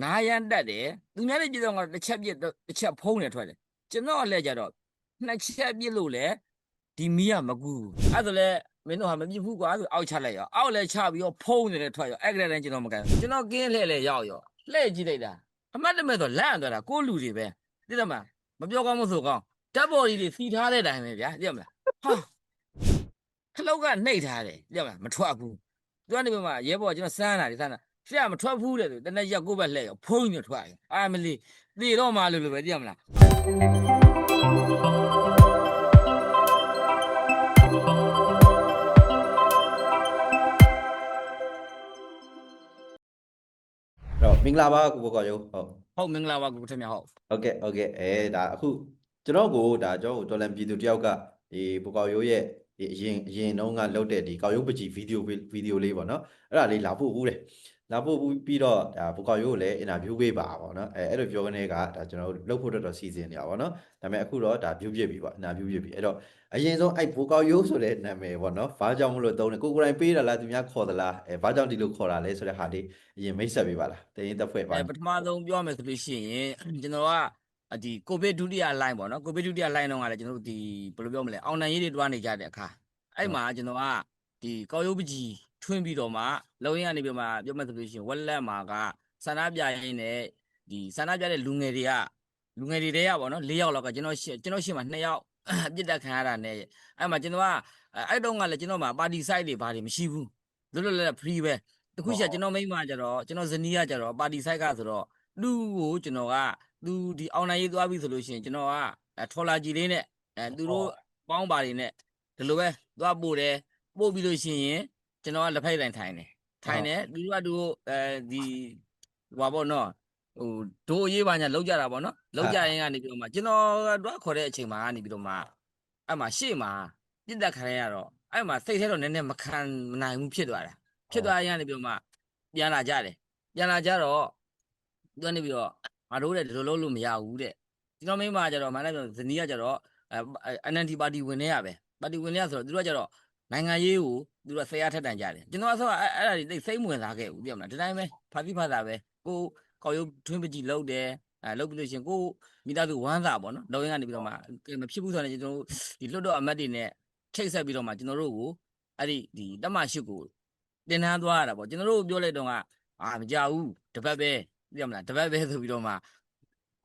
နာယန်တက်တယ်သူများလည်းကြည့်တော့ငါတစ်ချက်ပြစ်တစ်ချက်ဖုံးနေထွက်တယ်ကျွန်တော်လည်းကြတော့နှစ်ချက်ပြစ်လို့လေဒီမီးကမကူအဲ့ဒါလည်းမင်းတို့ဟာမပြစ်ဘူးကွာဆိုအောက်ချလိုက်ရောအောက်လည်းချပြီးတော့ဖုံးနေတယ်ထွက်ရောအဲ့ကလေးတိုင်းကျွန်တော်မကန်ဘူးကျွန်တော်ကင်းလှဲ့လေရောက်ရောလှဲ့ကြည့်လိုက်တာအမှတ်တမဲ့ဆိုလန့်သွားတာကိုယ့်လူတွေပဲသိတယ်မလားမပြောကောင်းမဆိုကောင်းဓာတ်ပေါ်ကြီးတွေစီထားတဲ့အတိုင်းပဲဗျာသိရမလားဟာခလုတ်ကနှိပ်ထားတယ်သိရမလားမထွက်ဘူးသူကနေပြီးမှရဲဘော်ကျွန်တော်စမ်းတာဒီစမ်းတာ ရှက်မထွက်ဘူးတဲ့ဆိုတနေ့ရက်ကိုပဲလှဲ့ရောဖုံးနေထွက်ရောအာမလီသေတော့မှလို့လို့ပဲသိရမလားတော့မင်္ဂလာပါကိုဘောကောရုံဟုတ်ဟုတ်မင်္ဂလာပါကိုထင်မြဟုတ်ဟုတ်ကဲ့ဟုတ်ကဲ့အဲဒါအခုကျွန်တော်ကိုဒါကျွန်တော်ကိုတော်လန်ပြည်သူတယောက်ကဒီဘောကောရုံရဲ့ ဒီအရင်အရင်တုန်းကလုပ်တဲ့ဒီကောက်ရုံပကြီးဗီဒီယိုဗီဒီယိုလေးပေါ့နော်အဲ့ဒါလေးလာဖို့ဦးတယ်လာဖို့ဦးပြီးတော့ဒါဘောကောရုံကိုလည်းအင်တာဗျူးပေးပါပေါ့နော်အဲအဲ့လိုပြောကနေကဒါကျွန်တော်တို့လုပ်ဖို့တော်တော်စီစဉ်နေတာပေါ့နော်ဒါပေမဲ့အခုတော့ဒါဗျူးပြစ်ပြီပေါ့အင်တာဗျူးပြစ်ပြီအဲ့တော့အရင်ဆုံးအဲ့ဘောကောရုံဆိုတဲ့နာမည်ပေါ့နော်ဘာကြောင့်မလို့သုံးတယ်ကိုကိုယ်တိုင်ပေးတာလားသူများခေါ်သလားအဲဘာကြောင့်ဒီလိုခေါ်တာလဲဆိုတဲ့ဟာလေးအရင်မိတ်ဆက်ပေးပါလားတင်းရင်တက်ဖွဲ့ပါအဲပထမဆုံးပြောမယ်ဆိုလို့ရှိရင်ကျွန်တော်ကအ ဒီကိုဗစ်ဒုတိယ line ပေါ့နော်ကိုဗစ်ဒုတိယ line တော့ကလည်းကျွန်တော်တို့ဒီဘယ်လိုပြောမလဲအောင်နိုင်ရေးတွေတွားနေကြတဲ့အခါအဲ့မှာကျွန်တော်ကဒီကောက်ရုပ်ပကြီးထွင်းပြီးတော့မှလုံရင်းကနေပြီးမှပြောမယ်ဆိုလို့ရှိရင်ဝက်လက်မှာကဆန္ဒပြရင်းနဲ့ဒီဆန္ဒပြတဲ့လူငယ်တွေကလူငယ်တွေတည်းရပေါ့နော်၄ယောက်လောက်ကကျွန်တော်ရှေ့ကျွန်တော်ရှေ့မှာ2ယောက်ပြစ်တက်ခံရတာနဲ့အဲ့မှာကျွန်တော်ကအဲ့တုန်းကလည်းကျွန်တော်မှာပါတီ site တွေဘာတွေမရှိဘူးလွတ်လွတ်လပ်လပ် free ပဲတခုချက်ကျွန်တော်မိန်းမကျတော့ကျွန်တော်ဇနီးကကျတော့ပါတီဆိုင်ကဆိုတော့လူကိုကျွန်တော်က သူဒီအောင်နိုင်ရေးသွားပြီဆိုလို့ရှိရင်ကျွန်တော်ကအဲထော်လာကြီးလေးနဲ့အဲသူတို့ပေါင်းပါတွေနဲ့ဒီလိုပဲသွားပို့တယ်ပို့ပြီးလို့ရှိရင်ကျွန်တော်ကလက်ဖိုက်တိုင်ထိုင်တယ်ထိုင်တယ်သူတို့ကသူတို့အဲဒီဟိုပါပေါ့နော်ဟိုဒိုးအရေးပါညာလောက်ကြတာပေါ့နော်လောက်ကြရင်ကနေပြီးတော့မှကျွန်တော်ကတော့ခေါ်တဲ့အချိန်မှာကနေပြီးတော့မှအဲ့မှာရှေ့မှာပြစ်တက်ခံရတော့အဲ့မှာစိတ်ထဲတော့နည်းနည်းမခံမနိုင်ဘူးဖြစ်သွားတာဖြစ်သွားရင်ကနေပြီးတော့မှပြန်လာကြတယ်ပြန်လာကြတော့သူကနေပြီးတော့ ငါတို့တဲ့ဒီလိုလုပ်လို့မရဘူးတဲ့ကျွန်တော်မိန်းမကျတော့မလည်းဇနီးကကျတော့အဲ NNT ပါတီဝင်နေရပဲပါတီဝင်နေရဆိုတော့သူတို့ကကျတော့နိုင်ငံရေးကိုသူတို့ကဆရာထက်တန်ကြတယ်ကျွန်တော်အဆောအဲ့အဲ့ဒါတွေသိစိတ်မဝင်စားခဲ့ဘူးပြမလားဒီတိုင်းပဲဖာတိဖာတာပဲကိုကောက်ရုပ်ထွင်းပကြီးလုပ်တယ်အဲလုပ်ပြီးလို့ရှရင်ကိုမိသားစုဝမ်းစာပေါ့နော်လောရင်းကနေပြီးတော့မှမဖြစ်ဘူးဆိုတော့ကျွန်တော်တို့ဒီလွတ်တော့အမတ်တွေနဲ့ချိတ်ဆက်ပြီးတော့မှကျွန်တော်တို့ကိုအဲ့ဒီဒီတက်မရှိကိုတင်တန်းသွားရတာပေါ့ကျွန်တော်တို့ပြောလိုက်တော့ကအာမကြဘူးတပတ်ပဲ သိရမလားတပတ်ပဲဆိုပြီးတော့မှ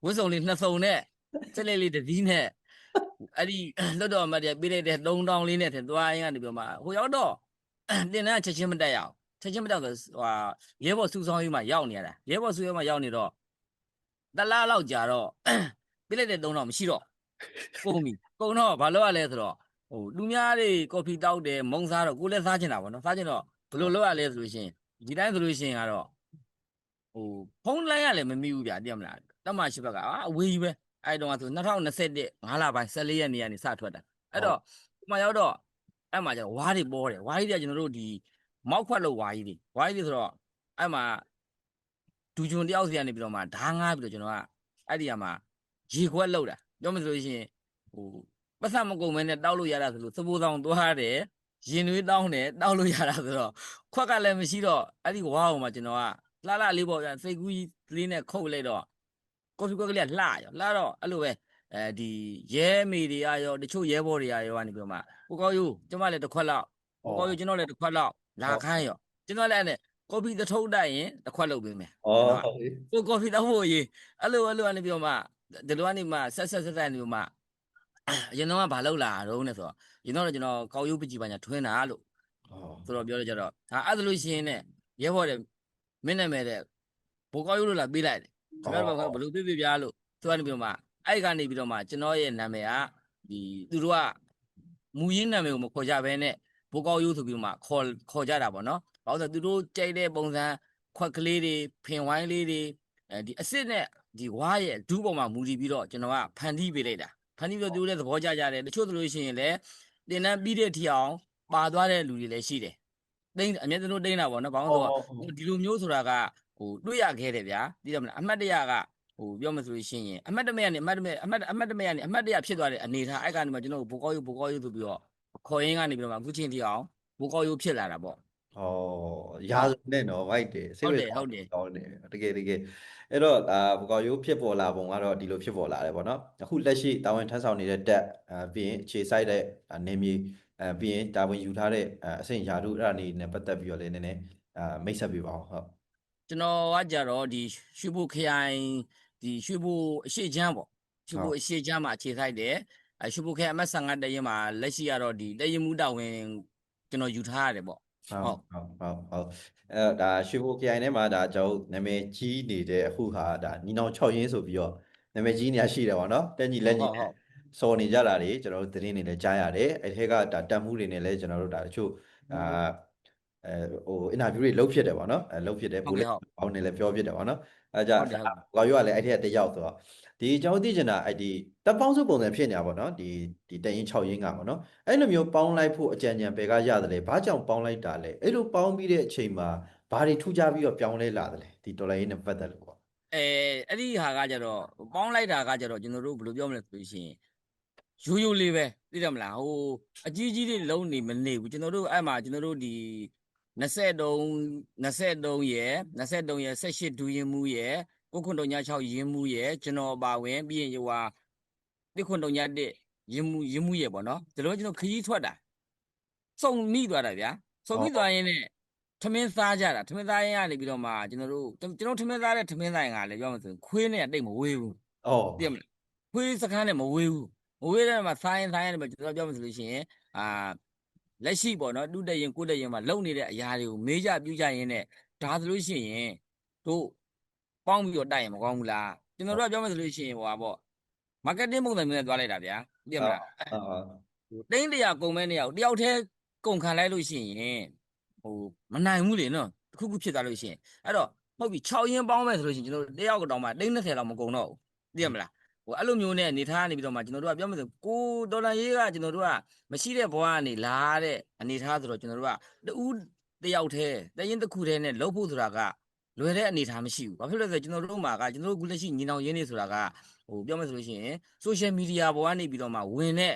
ဝတ်စုံလေးနှစ်စုံနဲ့စက်လေးလေးတစ်စီးနဲ့အဲ့ဒီလွတ်တော်အမတ်တွေပေးလိုက်တဲ့3000လေးနဲ့ထင်သွားရင်ကနေပြီးတော့မှဟိုရောက်တော့တင်တန်းချက်ချင်းမတက်ရအောင်ချက်ချင်းမတက်ဆိုဟိုရဲဘော်စုဆောင်ရေးမှာရောက်နေရတာရဲဘော်စုရေးမှာရောက်နေတော့တလားလောက်ကြာတော့ပေးလိုက်တဲ့3000မရှိတော့ကုန်ပြီကုန်တော့ဘာလို့ရလဲဆိုတော့ဟိုလူများတွေကော်ဖီတောက်တယ်မုံစားတော့ကိုလည်းစားချင်တာပေါ့နော်စားချင်တော့ဘယ်လိုလုပ်ရလဲဆိုလို့ရှိရင်ဒီတိုင်းဆိုလို့ရှိရင်ကတော့ ဟိုဖုန်းလိုင်းရလည်းမမိဘူးဗျာသိရမလားတမရှိဘက်ကအာအဝေးကြီးပဲအဲ့တုန်းကဆို2021 5လပိုင်း14ရက်နေ့ကနေစထွက်တာအဲ့တော့ဒီမှာရောက်တော့အဲ့မှာကျတော့ဝါးတွေပေါ်တယ်ဝါးကြီးတွေကကျွန်တော်တို့ဒီမောက်ခွက်လို့ဝါးကြီးတွေဝါးကြီးတွေဆိုတော့အဲ့မှာဒူဂျွန်တယောက်စီကနေပြီးတော့မှဓာငားပြီးတော့ကျွန်တော်ကအဲ့ဒီကမှရေခွက်လောက်တာပြောမှဆိုလို့ရှိရင်ဟိုပတ်စံမကုန်မဲနဲ့တောက်လို့ရတာဆိုလို့စပိုးဆောင်သွားတယ်ရင်နွေးတောင်းတယ်တောက်လို့ရတာဆိုတော့ခွက်ကလည်းမရှိတော့အဲ့ဒီဝါးအောင်မှာကျွန်တော်က လှလှလေးပေါ့ဗျာစိတ်ကူးကြီးလေးနဲ့ခုတ်လိုက်တော့ကော်ဖီခွက်ကလေးကလှရောလှတော့အဲ့လိုပဲအဲဒီရဲမေတွေကရောတချို့ရဲဘော်တွေကရောကနေပြီးတော့မှကိုကောက်ယူကျမလည်းတစ်ခွက်လောက်ကိုကောက်ယူကျွန်တော်လည်းတစ်ခွက်လောက်လာခိုင်းရောကျွန်တော်လည်းအဲ့နဲ့ကော်ဖီတစ်ထုပ်တိုက်ရင်တစ်ခွက်လုပ်ပေးမယ်ဩဟုတ်ပြီကိုကော်ဖီတောက်ဖို့ရေးအဲ့လိုအဲ့လိုကနေပြီးတော့မှဒီလိုကနေမှဆက်ဆက်ဆက်ဆက်နေပြီးမှအရင်တော့ကဘာလုပ်လာတော့နဲ့ဆိုတော့ရင်တော့ကျွန်တော်ကောက်ယူပကြီးပါညာထွင်းတာလို့ဩဆိုတော့ပြောရကြတော့ဟာအဲ့ဒါလို့ရှိရင်ねရဲဘော်တဲ့ မင်းနာမည်တဲ့ဘိုးကောက်ရုပ်လို့လာပေးလိုက်တယ်ကျွန်တော်တို့ကဘယ်လိုပေးပေးပြားလို့သူကနေပြီးတော့မှအဲ့ကနေပြီးတော့မှကျွန်တော်ရဲ့နာမည်ကဒီသူတို့ကမူရင်းနာမည်ကိုမခေါ်ကြဘဲနဲ့ဘိုးကောက်ရုပ်ဆိုပြီးတော့မှခေါ်ခေါ်ကြတာပေါ့နော်ဘာလို့လဲဆိုတော့သူတို့ကြိုက်တဲ့ပုံစံခွက်ကလေးတွေဖင်ဝိုင်းလေးတွေအဲဒီအစ်စ်နဲ့ဒီဝါးရဲ့ဒူးပေါ်မှာမူတည်ပြီးတော့ကျွန်တော်ကဖန်တီးပေးလိုက်တာဖန်တီးပြီးတော့သူတို့လည်းသဘောကျကြတယ်တချို့ဆိုလို့ရှိရင်လည်းတင်တန်းပြီးတဲ့အထီအောင်ပါသွားတဲ့လူတွေလည်းရှိတယ် တိန်းအမြဲတမ်းတိန်းတာပေါ့နော်ဘာလို့လဲဆိုတော့ဒီလိုမျိုးဆိုတာကဟိုတွေ့ရခဲ့တယ်ဗျာသိတယ်မလားအမှတ်တရကဟိုပြောမှဆိုလို့ရှိရင်အမှတ်တမဲ့ကနေအမှတ်တမဲ့အမှတ်အမှတ်တမဲ့ကနေအမှတ်တရဖြစ်သွားတဲ့အနေထားအဲ့ကနေမှကျွန်တော်တို့ဘိုးကောက်ယူဘိုးကောက်ယူဆိုပြီးတော့ခေါ်ရင်းကနေပြီးတော့မှအခုချင်းတီအောင်ဘိုးကောက်ယူဖြစ်လာတာပေါ့ဩရာဇဝင်နဲ့နော် white တယ်စိတ်ဟုတ်ဝင်တယ်ဟုတ်တယ်ကောင်းတယ်တကယ်တကယ်အဲ့တော့အာဘကောက်ရိုးဖြစ်ပေါ်လာပုံကတော့ဒီလိုဖြစ်ပေါ်လာတယ်ပေါ့နော်အခုလက်ရှိတာဝန်ထမ်းဆောင်နေတဲ့တက်အာပြီးရင်အခြေစိုက်တဲ့အာနေမြေ အဲပြီးရင်တာဝန်ယူထားတဲ့အအဆင့်ယာတုအဲ့ဒါနေနဲ့ပတ်သက်ပြီးတော့လည်းနည်းနည်းအာမိတ်ဆက်ပေးပါအောင်ဟုတ်ကျွန်တော်ကကြတော့ဒီရွှေဘိုခရိုင်ဒီရွှေဘိုအရှိချမ်းပေါ့ရွှေဘိုအရှိချမ်းမှာအခြေစိုက်တယ်အဲရွှေဘိုခရိုင်အမတ်15တရင်မှာလက်ရှိကတော့ဒီတရင်မှုတာဝန်ကျွန်တော်ယူထားရတယ်ပေါ့ဟုတ်ဟုတ်ဟုတ်ဟုတ်အဲ့တော့ဒါရွှေဘို KI ထဲမှာဒါကျွန်တော်တို့နာမည်ကြီးနေတဲ့အခုဟာဒါညီနောင်6ရင်းဆိုပြီးတော့နာမည်ကြီးနေရရှိတယ်ပေါ့နော်တက်ညီလက်ညီနဲ့ စော်နေကြတာတွေကျွန်တော်တို့သတင်းတွေလည်းကြားရတယ်အဲ့ထက်ကဒါတက်မှုတွေနဲ့လည်းကျွန်တော်တို့ဒါတချို့အာအဲဟိုအင်တာဗျူးတွေလုပ်ဖြစ်တယ်ပေါ့နော်အဲလုပ်ဖြစ်တယ်ဟုတ်ဘူးကဲ့လေဟုတ်ပေါင်းနေလည်းပြောဖြစ်တယ်ပေါ့နော်အဲကြဟုတ်တယ်ဟုတ်တယ်ဘာရွာလဲအဲ့ထက်ကတယောက်ဆိုတော့ဒီကျွန်တော်သိချင်တာအဲ့ဒီတပ်ပေါင်းစုပုံစံဖြစ်နေတာပေါ့နော်ဒီဒီတရင်6ရင်းကပေါ့နော်အဲ့လိုမျိုးပေါင်းလိုက်ဖို့အကြံဉာဏ်ဘယ်ကရတယ်လဲဘာကြောင့်ပေါင်းလိုက်တာလဲအဲ့လိုပေါင်းပြီးတဲ့အချိန်မှာဘာတွေထူးခြားပြီးတော့ပြောင်းလဲလာတယ်လဲဒီဒေါ်လာရင်းနဲ့ပတ်သက်လို့ပေါ့အဲအဲ့ဒီဟာကကြတော့ပေါင်းလိုက်တာကကြတော့ကျွန်တော်တို့ဘယ်လိုပြောမလဲဆိုလို့ရှိရင် ရိုးရိုးလေးပဲသိတယ်မလားဟိုအကြီးကြီးတွေလုံးနေမနေဘူးကျွန်တော်တို့အဲ့မှာကျွန်တော်တို့ဒီ23 23ရယ်23ရယ်18ဒူရင်မှုရယ်ကိုခွန်တုံညာ6ရင်မှုရယ်ကျွန်တော်ပါဝင်ပြီးရင်ဟိုဟာတိခွန်တုံညာ1ရင်မှုရင်မှုရယ်ပေါ့နော်ဒါလိုကျွန်တော်ခရီးထွက်တာစုံမိသွားတာဗျာစုံမိသွားရင်လည်းထမင်းစားကြတာထမင်းစားရင်ကနေပြီးတော့မှကျွန်တော်တို့ကျွန်တော်ထမင်းစားတဲ့ထမင်းဆိုင်ကလည်းပြောမှဆိုရင်ခွေးနဲ့တိတ်မဝေးဘူးဩသိရမလားခွေးစကန်းနဲ့မဝေးဘူး မဝေးတဲ့မှာစားရင်စားရင်ပဲကျွန်တော်ပြောမှဆိုလို့ရှိရင်အာလက်ရှိပေါ့နော်တူတက်ရင်ကိုတက်ရင်မှာလုံနေတဲ့အရာတွေကိုမေးကြပြူကြရင်နဲ့ဒါဆိုလို့ရှိရင်တို့ပေါင်းပြီးတော့တိုက်ရင်မကောင်းဘူးလားကျွန်တော်တို့ကပြောမှဆိုလို့ရှိရင်ဟိုပါပေါ့ marketing ပုံစံမျိုးနဲ့သွားလိုက်တာဗျာသိရမလားဩဟိုတိန်းတရာကုန်မဲ့နေရတယောက်တည်းကုန်ခံလိုက်လို့ရှိရင်ဟိုမနိုင်ဘူးလေနော်တစ်ခုခုဖြစ်သွားလို့ရှိရင်အဲ့တော့ဟုတ်ပြီ6ရင်းပေါင်းမဲ့ဆိုလို့ရှိရင်ကျွန်တော်တို့တယောက်ကတော့မှတိန်း30လောက်မကုန်တော့ဘူးသိရမလား ဟိုအဲ့လိုမျိုးနဲ့အနေထားကနေပြီးတော့မှကျွန်တော်တို့ကပြောမယ်ဆိုကိုဒေါ်လာရေးကကျွန်တော်တို့ကမရှိတဲ့ဘဝကနေလာတဲ့အနေထားဆိုတော့ကျွန်တော်တို့ကတူးတယောက်တည်းတရင်တစ်ခုတည်းနဲ့လှုပ်ဖို့ဆိုတာကလွယ်တဲ့အနေထားမရှိဘူးဘာဖြစ်လို့လဲဆိုတော့ကျွန်တော်တို့မှာကကျွန်တော်တို့ခုလက်ရှိညီနောင်ရင်းနေဆိုတာကဟိုပြောမယ်ဆိုလို့ရှိရင် social media ဘဝကနေပြီးတော့မှဝင်တဲ့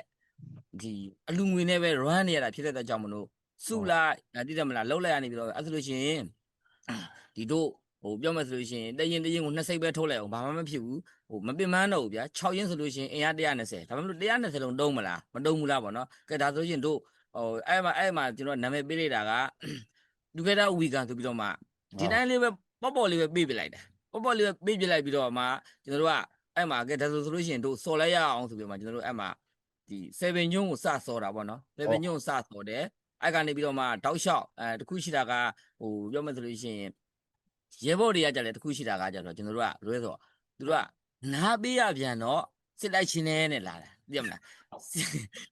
ဒီအလူငွေနဲ့ပဲ run နေရတာဖြစ်တဲ့အတွက်ကြောင့်မလို့စုလိုက်ဒါတိတယ်မလားလောက်လိုက်ရနေပြီးတော့အဲ့ဆိုလို့ရှိရင်ဒီတို့ဟိုပြောမယ်ဆိုလို့ရှိရင်တရင်တရင်ကိုနှစ်စိတ်ပဲထုတ်လိုက်အောင်ဘာမှမဖြစ်ဘူး ဟိုမပင်မတော့ဘူးဗျာ6ရင်းဆိုလို့ရှိရင်အင်အား120ဒါပေမဲ့လို့120လုံးတုံးမလားမတုံးဘူးလားဗောနော်ကဲဒါဆိုရင်တို့ဟိုအဲ့မှာအဲ့မှာကျွန်တော်နာမည်ပေးလိုက်တာက together we can ဆိုပြီးတော့မှဒီတိုင်းလေးပဲပေါ့ပေါ့လေးပဲပေးပြလိုက်တာပေါ့ပေါ့လေးပဲပေးပြလိုက်ပြီးတော့မှကျွန်တော်တို့ကအဲ့မှာကဲဒါဆိုဆိုလို့ရှိရင်တို့စော်လိုက်ရအောင်ဆိုပြီးတော့မှကျွန်တော်တို့အဲ့မှာဒီ7ညုံကိုစစော်တာပေါ့နော်7ညုံကိုစစော်တယ်အဲ့ကနေပြီးတော့မှတောက်လျှောက်အဲတခုရှိတာကဟိုပြောမယ်ဆိုလို့ရှိရင်ရဲဘော်တွေကကြတယ်တခုရှိတာကကြတော့ကျွန်တော်တို့ကလွဲဆိုသူတို့က နားပေးရပြန်တော့စစ်လိုက်ချင်းနဲ့နဲ့လာတာသိရမလား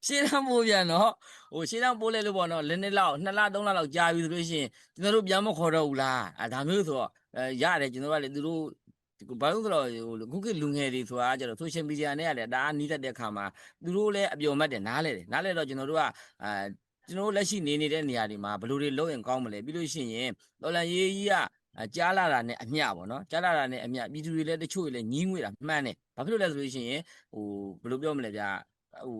ရှင်းတမ်းပိုးပြန်တော့ဟိုရှင်းတမ်းပိုးလဲလို့ပေါ့နော်လက်နှစ်လောက်နှစ်လသုံးလလောက်ကြာပြီဆိုလို့ရှိရင်ကျွန်တော်တို့ပြန်မခေါ်တော့ဘူးလားအဲဒါမျိုးဆိုတော့အဲရတယ်ကျွန်တော်ကလေသူတို့ဘာလို့ဆိုတော့ဟိုခုခေတ်လူငယ်တွေဆိုတာကြတော့ social media နဲ့ကလည်းဒါအနီးတက်တဲ့ခါမှာသူတို့လည်းအပျော်မတ်တယ်နားလဲတယ်နားလဲတော့ကျွန်တော်တို့ကအာကျွန်တော်တို့လက်ရှိနေနေတဲ့နေရာတွေမှာဘယ်လိုတွေလုပ်ရင်ကောင်းမလဲပြီးလို့ရှိရင်တော်လန်ရေးကြီးကအာ ကြားလာတာနဲ့အမျှပေါ့နော်ကြားလာတာနဲ့အမျှပြည်သူတွေလည်းတချို့တွေလည်းညီးငွေတာမှန်တယ်ဘာဖြစ်လို့လဲဆိုလို့ရှိရင်ဟိုဘယ်လိုပြောမလဲဗျာဟို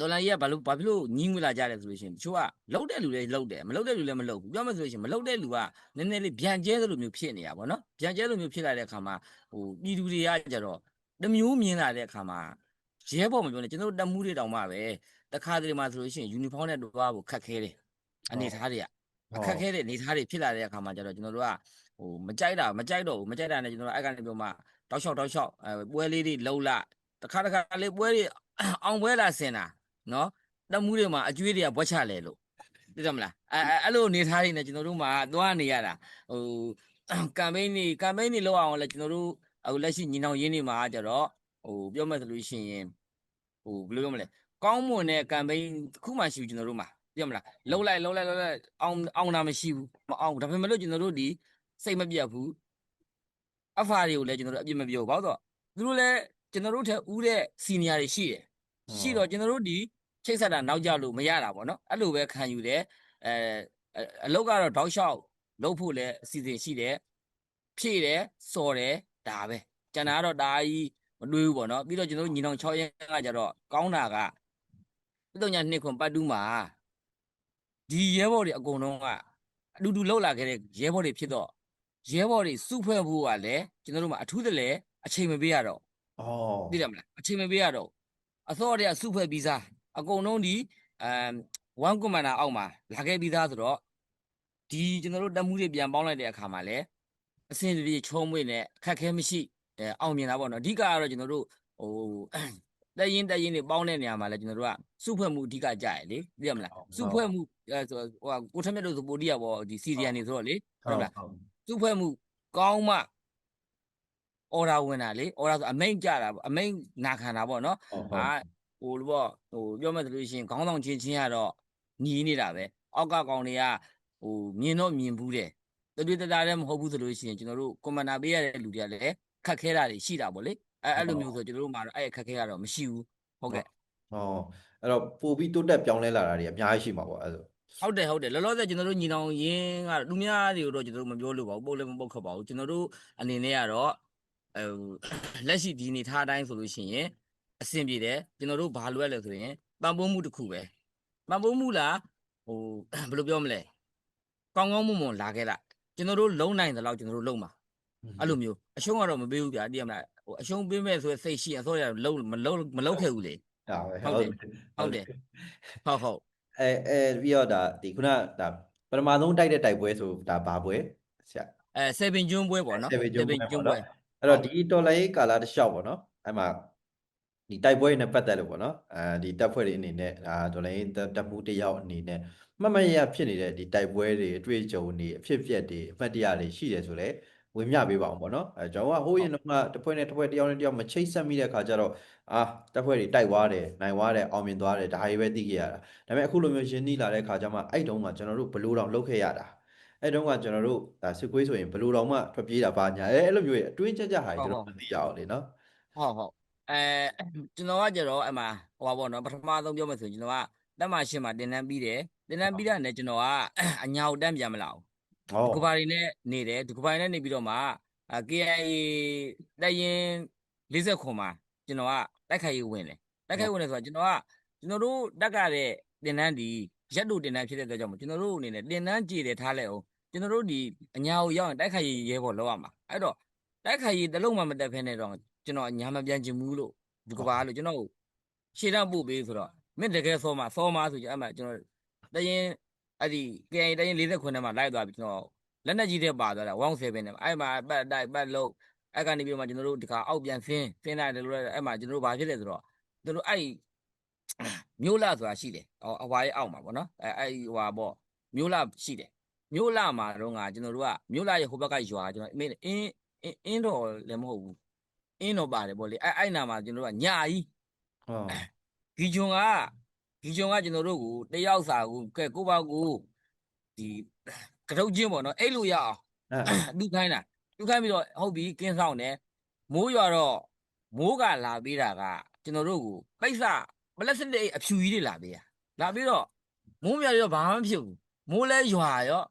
ဒေါ်လာကြီးကဘာလို့ဘာဖြစ်လို့ညီးငွေလာကြတယ်ဆိုလို့ရှိရင်တချို့ကလှုပ်တဲ့လူလည်းလှုပ်တယ်မလှုပ်တဲ့လူလည်းမလှုပ်ဘူးပြောမှဆိုလို့ရှိရင်မလှုပ်တဲ့လူကနည်းနည်းလေးဗျံကျဲသလိုမျိုးဖြစ်နေတာပေါ့နော်ဗျံကျဲလိုမျိုးဖြစ်လာတဲ့အခါမှာဟိုပြည်သူတွေကကြတော့တစ်မျိုးမြင်လာတဲ့အခါမှာရဲဘော်မပြောနဲ့ကျွန်တော်တို့တက်မှုတွေတောင်မှပဲတခါတလေမှဆိုလို့ရှိရင်ယူနီဖောင်းနဲ့တွားဖို့ခက်ခဲတယ်အနေထားတွေက အခက်ခဲတဲ့အနေထားတွေဖြစ်လာတဲ့အခါမှာကျတော့ကျွန်တော်တို့ကဟိုမကြိုက်တာမကြိုက်တော့ဘူးမကြိုက်တာနဲ့ကျွန်တော်တို့အဲ့ကနေပြောမှတောက်လျှောက်တောက်လျှောက်အဲပွဲလေးတွေလှုပ်လာတခါတခါလေးပွဲတွေအောင်ပွဲလာဆင်တာနော်တက်မှုတွေမှာအကျွေးတွေကဘွက်ချလဲလို့သိတယ်မလားအဲအဲအဲ့လိုအနေထားတွေနဲ့ကျွန်တော်တို့မှာသွားနေရတာဟိုကမ်ပိန်းတွေကမ်ပိန်းတွေလောက်အောင်လဲကျွန်တော်တို့အခုလက်ရှိညီနောင်ရင်းတွေမှာကျတော့ဟိုပြောမယ်ဆိုလို့ရှိရင်ဟိုဘယ်လိုပြောမလဲကောင်းမွန်တဲ့ campaign တစ်ခုမှရှိဘူးကျွန်တော်တို့မှာ သိရမလားလှုပ်လိုက်လှုပ်လိုက်လှုပ်လိုက်အောင်အောင်တာမရှိဘူးမအောင်ဘူးဒါပေမဲ့လို့ကျွန်တော်တို့ဒီစိတ်မပြတ်ဘူးအဖာတွေကိုလည်းကျွန်တော်တို့အပြစ်မပြောဘူးဘာလို့ဆိုတော့သူတို့လည်းကျွန်တော်တို့ထက်ဦးတဲ့ senior တွေရှိတယ်ရှိတော့ကျွန်တော်တို့ဒီချိတ်ဆက်တာနောက်ကြလို့မရတာပေါ့နော်အဲ့လိုပဲခံယူတယ်အဲအအလုပ်ကတော့တောက်လျှောက်လုပ်ဖို့လည်းအစီအစဉ်ရှိတယ်ဖြည့်တယ်စော်တယ်ဒါပဲကျန်တာကတော့ဒါကြီးမတွေးဘူးပေါ့နော်ပြီးတော့ကျွန်တော်တို့ညီနောင်6ရက်ကကြတော့ကောင်းတာကပြတော့ညာနှစ်ခွန်ပတ်တူးမှာ ဒီရဲဘော်တွေအကုန်လုံးကအတူတူလောက်လာခဲ့တဲ့ရဲဘော်တွေဖြစ်တော့ရဲဘော်တွေစုဖွဲ့ဖို့ကလည်းကျွန်တော်တို့မှာအထူးတလဲအချိန်မပေးရတော့ဩသိတယ်မလားအချိန်မပေးရတော့အစောတည်းကစုဖွဲ့ပြီးသားအကုန်လုံးဒီအမ်1 commander အောက်မှာလာခဲ့ပြီးသားဆိုတော့ဒီကျွန်တော်တို့တက်မှုတွေပြန်ပေါင်းလိုက်တဲ့အခါမှာလည်းအစင်ပြေချုံးမွေ့နဲ့အခက်ခဲမရှိအဲအောင်မြင်တာပေါ့နော်အဓိကကတော့ကျွန်တော်တို့ဟို တက်ရင်တက်ရင်တွေပေါင်းတဲ့နေရာမှာလည်းကျွန်တော်တို့ကစုဖွဲ့မှုအဓိကကြရလေသိရမလားစုဖွဲ့မှုအဲဆိုဟိုကိုထက်မြတ်တို့ဆိုပိုတိရပေါ့ဒီစီရီယန်တွေဆိုတော့လေဟုတ်လားစုဖွဲ့မှုကောင်းမှအော်ဒါဝင်တာလေအော်ဒါဆိုအမိန်ကြတာပေါ့အမိန်နာခံတာပေါ့နော်ဟုတ်ဟာဟိုလိုပေါ့ဟိုပြောမှဆိုလို့ရှိရင်ခေါင်းဆောင်ချင်းချင်းကတော့ညီနေတာပဲအောက်ကကောင်တွေကဟိုမြင်တော့မြင်ဘူးတယ်တတွေ့တသားလည်းမဟုတ်ဘူးဆိုလို့ရှိရင်ကျွန်တော်တို့ကွန်မန်ဒါပေးရတဲ့လူတွေကလည်းခက်ခဲတာတွေရှိတာပေါ့လေ အဲအဲ့လိုမျိုးဆိုကျွန်တော်တို့မှာတော့အဲ့ခက်ခဲတာတော့မရှိဘူးဟုတ်ကဲ့ဟောအဲ့တော့ပို့ပြီးတိုးတက်ပြောင်းလဲလာတာတွေအများကြီးရှိမှာပေါ့အဲ့ဒါဟုတ်တယ်ဟုတ်တယ်လောလောဆယ်ကျွန်တော်တို့ညီနောင်ရင်းကတော့လူများတွေကိုတော့ကျွန်တော်တို့မပြောလို့ပါဘူးပုတ်လည်းမပုတ်ခတ်ပါဘူးကျွန်တော်တို့အနေနဲ့ကတော့အဲလက်ရှိဒီအနေထားအတိုင်းဆိုလို့ရှိရင်အဆင်ပြေတယ်ကျွန်တော်တို့ဘာလိုရလဲဆိုရင်ပံပိုးမှုတစ်ခုပဲပံပိုးမှုလားဟိုဘယ်လိုပြောမလဲကောင်းကောင်းမွန်မွန်လာခဲ့လားကျွန်တော်တို့လုံနိုင်တယ်လို့ကျွန်တော်တို့လုံမှာအဲ့လိုမျိုးအရှုံးကတော့မပေးဘူးဗျာတည်ရမလား ဟိုအရှုံးပေးမဲ့ဆိုရင်စိတ်ရှိအစောရလုံမလုံမလုံခဲ့ဘူးလေဒါပဲဟုတ်တယ်ဟုတ်တယ်ဟုတ်ဟုတ်အဲအဲပြီးတော့ဒါဒီခုနဒါပထမဆုံးတိုက်တဲ့တိုက်ပွဲဆိုဒါဘာပွဲဆရာအဲ7ကျွန်းပွဲပေါ့နော်7ကျွန်းပွဲကျွန်းပေါ့ပွဲနော်အဲ့တော့ဒီတော်လိုင်းကာလာတစ်လျှောက်ပေါ့နော်အဲ့မှာဒီတိုက်ပွဲနဲ့ပတ်သက်လို့ပေါ့နော်အဲဒီတပ်ဖွဲ့တွေအနေနဲ့ဒါတော်လိုင်းတပ်မှုတစ်ယောက်အနေနဲ့မှတ်မှတ်ရဖြစ်နေတဲ့ဒီတိုက်ပွဲတွေအတွေ့အကြုံတွေအဖြစ်အပျက်တွေအမှတ်တရတွေရှိတယ်ဆိုလဲ ဝင်မြပေးပါအောင်ပေါ့နော်အဲကျွန်တော်ကဟိုးရင်တော့ကတစ်ဖွဲ့နဲ့တစ်ဖွဲ့တစ်ယောက်နဲ့တစ်ယောက်မချိတ်ဆက်မိတဲ့ခါကျတော့အာတပ်ဖွဲ့တွေတိုက်သွားတယ်နိုင်သွားတယ်အောင်မြင်သွားတယ်ဒါတွေပဲသိခဲ့ရတာဒါပေမဲ့အခုလိုမျိုးရင်းနှီးလာတဲ့ခါကျမှအဲ့တုန်းကကျွန်တော်တို့ဘယ်လိုတောင်လုပ်ခဲ့ရတာအဲ့တုန်းကကျွန်တော်တို့ဒါစစ်ကွေးဆိုရင်ဘယ်လိုတောင်မှထွက်ပြေးတာပါညာအဲအဲ့လိုမျိုးရဲ့အတွင်းကြကြဟာတွေကျွန်တော်မသိရအောင်လေနော်ဟုတ်ဟုတ်အဲကျွန်တော်ကကြတော့အမှဟိုပါပေါ့နော်ပထမဆုံးပြောမယ်ဆိုရင်ကျွန်တော်ကတက်မရှင်းမှာတင်တန်းပြီးတယ်တင်တန်းပြီးတာနဲ့ကျွန်တော်ကအညာကိုတန်းပြန်မလာဘူး ဟောဒီကဘာတွေနဲ့နေတယ်ဒီကဘာတွေနဲ့နေပြီးတော့မှအာ KIA တက်ရင်40ခွန်မှာကျွန်တော်ကတိုက်ခိုက်ရေးဝင်တယ်တိုက်ခိုက်ဝင်တယ်ဆိုတော့ကျွန်တော်ကကျွန်တော်တို့တက်ကတဲ့တင်တန်းဒီရက်တို့တင်တန်းဖြစ်တဲ့အတွက်ကြောင့်မို့ကျွန်တော်တို့အနေနဲ့တင်တန်းကြည်တယ်ထားလိုက်အောင်ကျွန်တော်တို့ဒီအညာကိုရောက်ရင်တိုက်ခိုက်ရေးရဲဘော်လောက်ရမှာအဲ့တော့တိုက်ခိုက်ရေးတစ်လုံးမှမတက်ဖဲနဲ့တော့ကျွန်တော်ညာမပြန်ချင်ဘူးလို့ဒီကဘာလို့ကျွန်တော်ရှေ့တန်းပို့ပေးဆိုတော့မင်းတကယ်စောမှာစောမှာဆိုကြအဲ့မှာကျွန်တော်တရင် အဲ့ဒီ KIA တရင်40ခွန်ထဲမှာလိုက်သွားပြီကျွန်တော်လက်နက်ကြီးတွေပါသွားတာ107နဲ့အဲ့မှာပတ်တိုက်ပတ်လို့အဲ့ကနေပြီးတော့မှကျွန်တော်တို့ဒီခါအောက်ပြန်ဆင်းဆင်းလိုက်တယ်လို့အဲ့မှာကျွန်တော်တို့ဘာဖြစ်လဲဆိုတော့ကျွန်တော်တို့အဲ့မျိုးလာဆိုတာရှိတယ်ဟောအဝါရဲ့အောက်မှာပေါ့နော်အဲ့အဲ့ဟွာပေါ့မျိုးလာရှိတယ်မျိုးလာမှာတော့ငါကျွန်တော်တို့ကမျိုးလာရဲ့ဟိုဘက်ကရွာကျွန်တော်အင်းအင်းအင်းတော့လည်းမဟုတ်ဘူးအင်းတော့ပါတယ်ပေါ့လေအဲ့အဲ့နာမှာကျွန်တော်တို့ကညာကြီးဟောဂီဂျွန်က ဂီဂျွန်ကကျွန်တော်တို့ကိုတယောက်စာကိုကဲကိုပေါ့ကိုဒီကတုတ်ချင်းပေါ့နော်အဲ့လိုရအောင်အဲလူခိုင်းတာလူခိုင်းပြီးတော့ဟုတ်ပြီကင်းဆောင်တယ်မိုးရွာတော့မိုးကလာပေးတာကကျွန်တော်တို့ကိုပိတ်စပလက်စတစ်အဖြူကြီးတွေလာပေးတာလာပြီးတော့မိုးမြရောဘာမှမဖြစ်ဘူးမိုးလဲရွာရော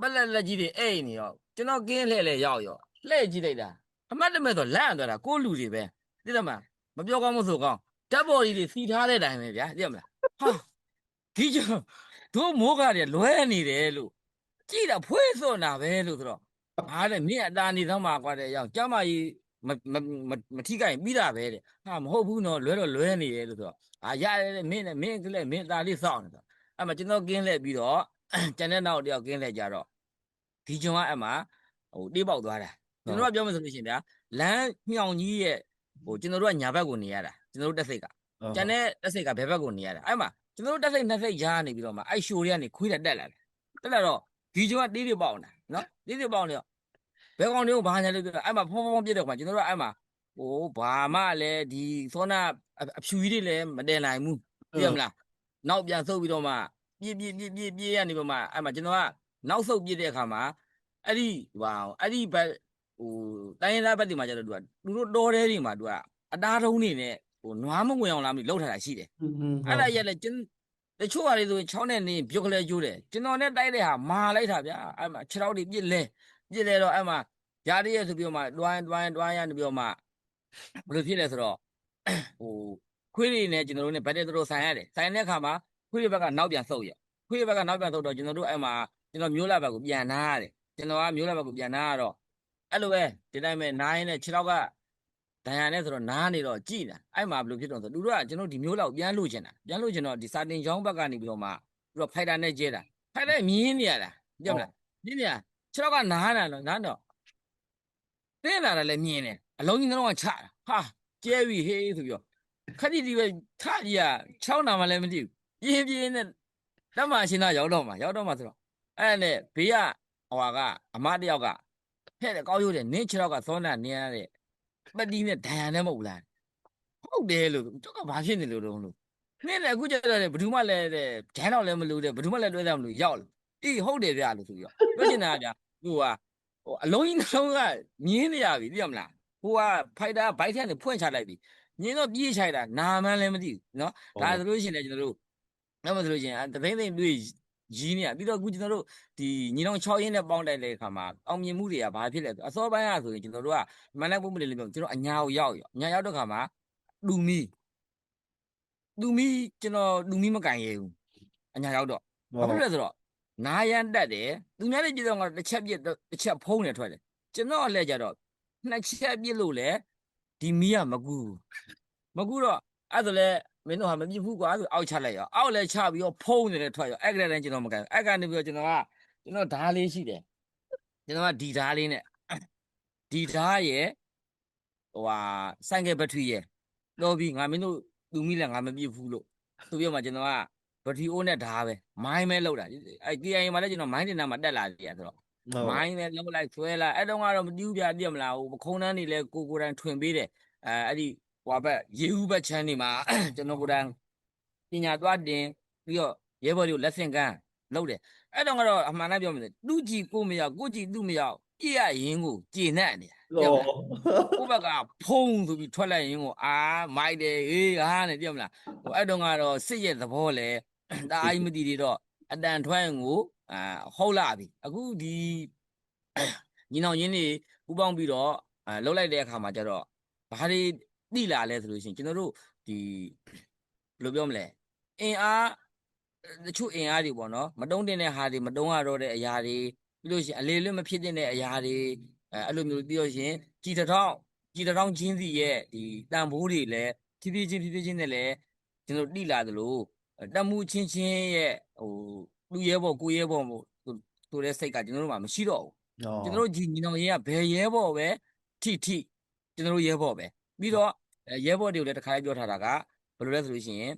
ပလက်လက်ကြီးတွေအိတ်နေရောကျွန်တော်ကင်းလှဲ့လဲရောက်ရောလှဲ့ကြည့်လိုက်တာအမတ်တမဲ့ဆိုလန့်သွားတာကိုယ့်လူတွေပဲသိတယ်မလားမပြောကောင်းမဆိုကောင်း ဓာတ်ပေါ်ကြီးတွေစီထားတဲ့အတိုင်းပဲဗျာသိတယ်မလားဟာဒီကြောင့်တို့မိုးကတွေလွဲနေတယ်လို့ကြည့်တာဖွေးစွန်တာပဲလို့ဆိုတော့အားတဲ့မင်းအတာနေသမှာကွာတဲ့ရောက်ကျမကြီးမမမမထိခိုက်ပြီးတာပဲတဲ့ဟာမဟုတ်ဘူးနော်လွဲတော့လွဲနေတယ်လို့ဆိုတော့အာရတယ်တဲ့မင်းနဲ့မင်းကလေးမင်းအတာလေးစောင့်နေတော့အဲ့မှာကျွန်တော်ကင်းလှည့်ပြီးတော့ကျန်တဲ့နောက်တယောက်ကင်းလှည့်ကြတော့ဒီကျွန်ကအဲ့မှာဟိုတေးပေါက်သွားတာကျွန်တော်ကပြောမှဆိုလို့ရှိရင်ဗျာလမ်းမြောင်ကြီးရဲ့ဟိုကျွန်တော်တို့ကညာဘက်ကိုနေရတာ ကျွန်တော်တို့တက်စိတ်ကကျန်တဲ့တက်စိတ်ကဘယ်ဘက်ကိုနေရတာအဲ့မှာကျွန်တော်တို့တက်စိတ်နှစ်စိတ်ရားနေပြီးတော့မှအဲ့ရှိုတွေကနေခွေးတက်တက်လာတယ်တက်လာတော့ဒီကျွန်းကတေးတွေပေါက်နေတာနော်တေးတွေပေါက်နေတော့ဘယ်ကောင်တွေကိုဘာညာလို့ပြောတာအဲ့မှာဖုံးဖုံးပြစ်တဲ့ကောင်ကျွန်တော်တို့အဲ့မှာဟိုဘာမှလည်းဒီသောနာအဖြူကြီးတွေလည်းမတင်နိုင်ဘူးသိရမလားနောက်ပြန်ဆုပ်ပြီးတော့မှပြည့်ပြည့်ပြည့်ပြည့်ပြည့်ရနေပြီးမှအဲ့မှာကျွန်တော်ကနောက်ဆုပ်ပြစ်တဲ့အခါမှာအဲ့ဒီဟိုအဲ့ဒီဘက်ဟိုတိုင်းရင်းသားဘက်တွေမှာကျတော့သူကသူတို့တော်တဲတွေမှာသူကအတားထုံးနေနဲ့ ဟိုနွားမဝင်အောင်လားမသိလှုပ်ထားတာရှိတယ်အဲ့ဒါရက်လဲကျွန်တချို့ဟာတွေဆိုရင်ချောင်းနဲ့နေပြုတ်ကလေးကျိုးတယ်ကျွန်တော်နဲ့တိုက်တဲ့ဟာမာလိုက်တာဗျာအဲ့မှာခြေထောက်တွေပြစ်လဲပြစ်လဲတော့အဲ့မှာဓာတ်ရည်ဆိုပြီးတော့မှတွိုင်းတွိုင်းတွိုင်းရနေပြီးတော့မှဘယ်လိုဖြစ်လဲဆိုတော့ဟိုခွေးတွေနဲ့ကျွန်တော်တို့နဲ့ဗတ်တဲ့တို့ဆိုင်ရတယ်ဆိုင်တဲ့အခါမှာခွေးတွေဘက်ကနောက်ပြန်ဆုပ်ရခွခွေးဘက်ကနောက်ပြန်တော့တော့ကျွန်တော်တို့အဲ့မှာကျွန်တော်မျိုးလာဘက်ကိုပြန်နာရတယ်ကျွန်တော်ကမျိုးလာဘက်ကိုပြန်နာရတော့အဲ့လိုပဲဒီတိုင်းပဲနားရင်နဲ့ခြေထောက်က ဒဏ်ရာနဲ့ဆိုတော့နားနေတော့ကြည်တာအဲ့မှာဘယ်လိုဖြစ်တော့ဆိုသူတို့ကကျွန်တော်ဒီမျိုးလောက်ပြန်လို့ချင်တာပြန်လို့ချင်တော့ဒီစာတင်ချောင်းဘက်ကနေပြီးတော့မှပြီးတော့ဖိုက်တာနဲ့ကျဲတာဖိုက်တာမြင်းနေရတာကြည့်မလားမြင်းနေရခြေထောက်ကနားတာတော့နားတော့တင်းလာတယ်လည်းမြင်းတယ်အလုံးကြီးနှလုံးကချတာဟာကျဲပြီဟေးဆိုပြီးတော့ခက်တိဒီပဲထကြီးက6နာမှလည်းမသိဘူးပြင်းပြင်းနဲ့တက်မှရှင်သာရောက်တော့မှရောက်တော့မှဆိုတော့အဲ့နဲ့ဘေးကဟွာကအမတယောက်ကဖဲ့တယ်ကောက်ရိုးတယ်နင်းခြေထောက်ကသောနာနင်းရတဲ့ ပတိနဲ့ဒဏ်ရာနဲ့မဟုတ်လားဟုတ်တယ်လို့သူကဘာဖြစ်နေလို့တုံးလို့နင်းလည်းအခုကျတော့ဘယ်သူမှလည်းတဲ့ဒဏ်တော့လည်းမလို့တဲ့ဘယ်သူမှလည်းတွဲစားမလို့ရောက်လို့အေးဟုတ်တယ်ဗျာလို့ဆိုပြီးတော့ပြောချင်တာကဟိုဟာဟိုအလုံးကြီးနှလုံးကမြင်းနေရပြီသိရမလားဟိုကဖိုက်တာဘိုက်ထက်နေဖွင့်ချလိုက်ပြီမြင်းတော့ပြေးချိုက်တာနာမှန်းလည်းမသိဘူးနော်ဒါဆိုလို့ရှိရင်လည်းကျွန်တော်တို့နောက်မှဆိုလို့ရှိရင်တသိန်းသိန်းတွေး ရီးနေရပြီးတော့အခုကျွန်တော်တို့ဒီညီနောင်6ရင်းနဲ့ပေါင်းတိုက်တဲ့အခါမှာအောင်မြင်မှုတွေကဘာဖြစ်လဲဆိုအစောပိုင်းကဆိုရင်ကျွန်တော်တို့ကမန်လိုက်ပုံမလေးလေးပြောကျွန်တော်အညာကိုရောက်ရောအညာရောက်တဲ့အခါမှာလူမီလူမီကျွန်တော်လူမီမကန်ရဘူးအညာရောက်တော့ဘာဖြစ်လဲဆိုတော့နာယန်တက်တယ်သူများလည်းကြည့်တော့ငါတစ်ချက်ပြစ်တစ်ချက်ဖုံးနေထွက်တယ်ကျွန်တော်အလှည့်ကြတော့နှစ်ချက်ပြစ်လို့လေဒီမီးကမကူဘူးမကူတော့အဲ့ဒါလေ မင်းတို့ဟာမပြစ်ဘူးကွာဆိုအောက်ချလိုက်ရောအောက်လည်းချပြီးတော့ဖုံးနေတယ်ထွက်ရောအဲ့ကလေးတိုင်းကျွန်တော်မကန်ဘူးအဲ့ကနေပြီးတော့ကျွန်တော်ကကျွန်တော်ဓားလေးရှိတယ်ကျွန်တော်ကဒီဓားလေးနဲ့ဒီဓားရဲ့ဟိုဟာဆိုင်ကယ်ဘက်ထရီရဲ့တော့ပြီးငါမင်းတို့လူမီးလည်းငါမပြစ်ဘူးလို့သူပြောမှကျွန်တော်ကဘက်ထရီအိုးနဲ့ဓားပဲမိုင်းပဲလောက်တာအဲ KIA မှာလည်းကျွန်တော်မိုင်းတင်တာမှာတက်လာတယ်ဆိုတော့မိုင်းပဲလောက်လိုက်ဆွဲလာအဲ့တော့ကတော့မတူးပြပြမလားဟိုပခုံးတန်းနေလဲကိုကိုတန်းထွင်ပေးတယ်အဲအဲ့ဒီ ဟွာဘက်ရေဦးဘက်ချမ်းနေမှာကျွန်တော်ကိုတန်းပညာသွားတင်ပြီးတော့ရဲဘော်တွေကိုလက်ဆင့်ကမ်းလုပ်တယ်အဲ့တော့ကတော့အမှန်တမ်းပြောမယ်သူကြည့်ကိုမရောက်ကိုကြည့်သူမရောက်ပြည့်ရရင်ကိုကျေနပ်နေတာပြောမလားကိုယ့်ဘက်ကဖုံးဆိုပြီးထွက်လိုက်ရင်ကိုအာမိုက်တယ်ဟေးဟာနဲ့ပြောမလားဟိုအဲ့တုန်းကတော့စစ်ရဲ့သဘောလေဒါအိမသိသေးတော့အတန်ထွက်ရင်ကိုအာဟုတ်လာပြီအခုဒီညီနောင်ရင်းတွေပူပေါင်းပြီးတော့အာလှုပ်လိုက်တဲ့အခါမှာကျတော့ဘာတွေ တိလာလဲဆိုလို့ရှိရင်ကျွန်တော်တို့ဒီဘယ်လိုပြောမလဲအင်အားတချို့အင်အားတွေပေါ့နော်မတုံးတင်တဲ့ဟာတွေမတုံးရတော့တဲ့အရာတွေပြီးလို့ရှိရင်အလေလွတ်မဖြစ်တဲ့အရာတွေအဲအဲ့လိုမျိုးပြီးတော့ရှင်ကြည်တစ်ထောင်ကြည်တစ်ထောင်ချင်းစီရဲ့ဒီတန်ဖိုးတွေလည်းဖြည်းဖြည်းချင်းဖြည်းဖြည်းချင်းနဲ့လည်းကျွန်တော်တိလာသလိုတတ်မှုချင်းချင်းရဲ့ဟိုလူရဲဘော်ကိုရဲဘော်မို့ဆိုတဲ့စိတ်ကကျွန်တော်တို့မှာမရှိတော့ဘူးကျွန်တော်တို့ညီညီနောင်ရဲကဘယ်ရဲဘော်ပဲထိထိကျွန်တော်တို့ရဲဘော်ပဲပြီးတော့ ရဲဘော်တွေကိုလည်းတစ်ခါလေးပြောထားတာကဘယ်လိုလဲဆိုလို့ရှိရင်